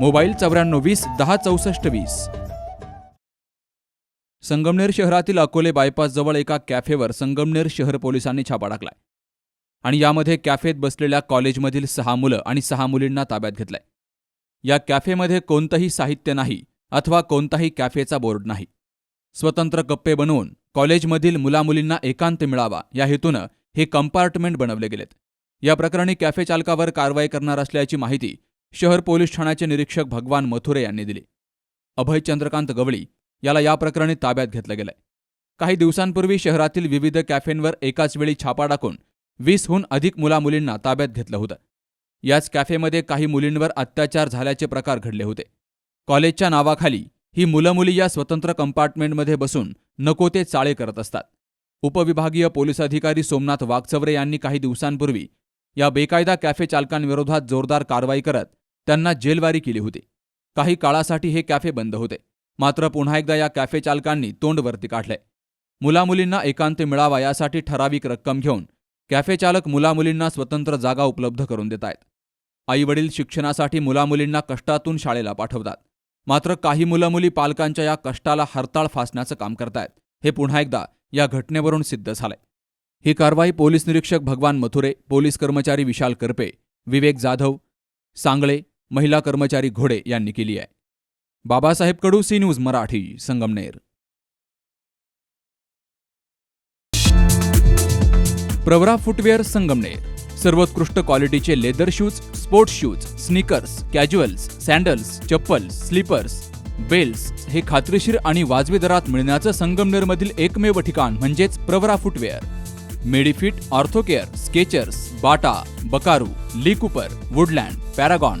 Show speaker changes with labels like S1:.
S1: Mobile चौऱ्याण्णव वीस दहा चौसष्ट वीस. संगमनेर शहरातील अकोले बायपास जवळ एका कॅफेवर संगमनेर शहर पोलिसांनी छापा टाकलाय. आणि यामध्ये कॅफेत बसलेल्या कॉलेजमधील सहा मुलं आणि सहा मुलींना ताब्यात घेतलंय. या कॅफेमध्ये कोणतंही साहित्य नाही अथवा कोणताही कॅफेचा बोर्ड नाही. स्वतंत्र कप्पे बनवून कॉलेजमधील मुलामुलींना एकांत मिळावा या हेतूनं हे कंपार्टमेंट बनवले गेलेत. या प्रकरणी कॅफे चालकावर कारवाई करणार असल्याची माहिती शहर पोलीस ठाण्याचे निरीक्षक भगवान मथुरे यांनी दिली. अभय चंद्रकांत गवळी याला या प्रकरणी ताब्यात घेतलं गेलंय. काही दिवसांपूर्वी शहरातील विविध कॅफेंवर एकाच वेळी छापा टाकून वीसहून अधिक मुलामुलींना ताब्यात घेतलं होतं. याच कॅफेमध्ये काही मुलींवर अत्याचार झाल्याचे प्रकार घडले होते. कॉलेजच्या नावाखाली ही मुलं मुली या स्वतंत्र कंपार्टमेंटमध्ये बसून नको ते चाळे करत असतात. उपविभागीय पोलीस अधिकारी सोमनाथ वागचवरे यांनी काही दिवसांपूर्वी या बेकायदा कॅफे चालकांविरोधात जोरदार कारवाई करत त्यांना जेलवारी केली होती. काही काळासाठी हे कॅफे बंद होते. मात्र पुन्हा एकदा या कॅफे चालकांनी तोंड वरती काढलंय मुलामुलींना एकांत मिळावा यासाठी ठराविक रक्कम घेऊन कॅफे चालक मुलामुलींना स्वतंत्र जागा उपलब्ध करून देत आहेत. आईवडील शिक्षणासाठी मुलामुलींना कष्टातून शाळेला पाठवतात. मात्र काही मुलामुली पालकांच्या या कष्टाला हरताळ फासण्याचं काम करतायत. हे पुन्हा एकदा या घटनेवरून सिद्ध झालंय. ही कारवाई पोलीस निरीक्षक भगवान मथुरे पोलीस कर्मचारी विशाल करपे विवेक जाधव सांगळे महिला कर्मचारी घोडे यांनी केली आहे. Babasaheb Kadu C news Marathi Sangamner. Pravara footwear Sangamner. सर्वोत्कृष्ट क्वालिटीचे leather shoes sports shoes sneakers casuals sandals chappals slippers belts हे खात्रीशीर आणि वाजवी दरात मिळण्याचं संगमनेरमधील एकमेव ठिकाण म्हणजेच Pravara footwear. Medifit Orthocare Skechers Bata Buckaroo Lee Cooper Woodland Paragon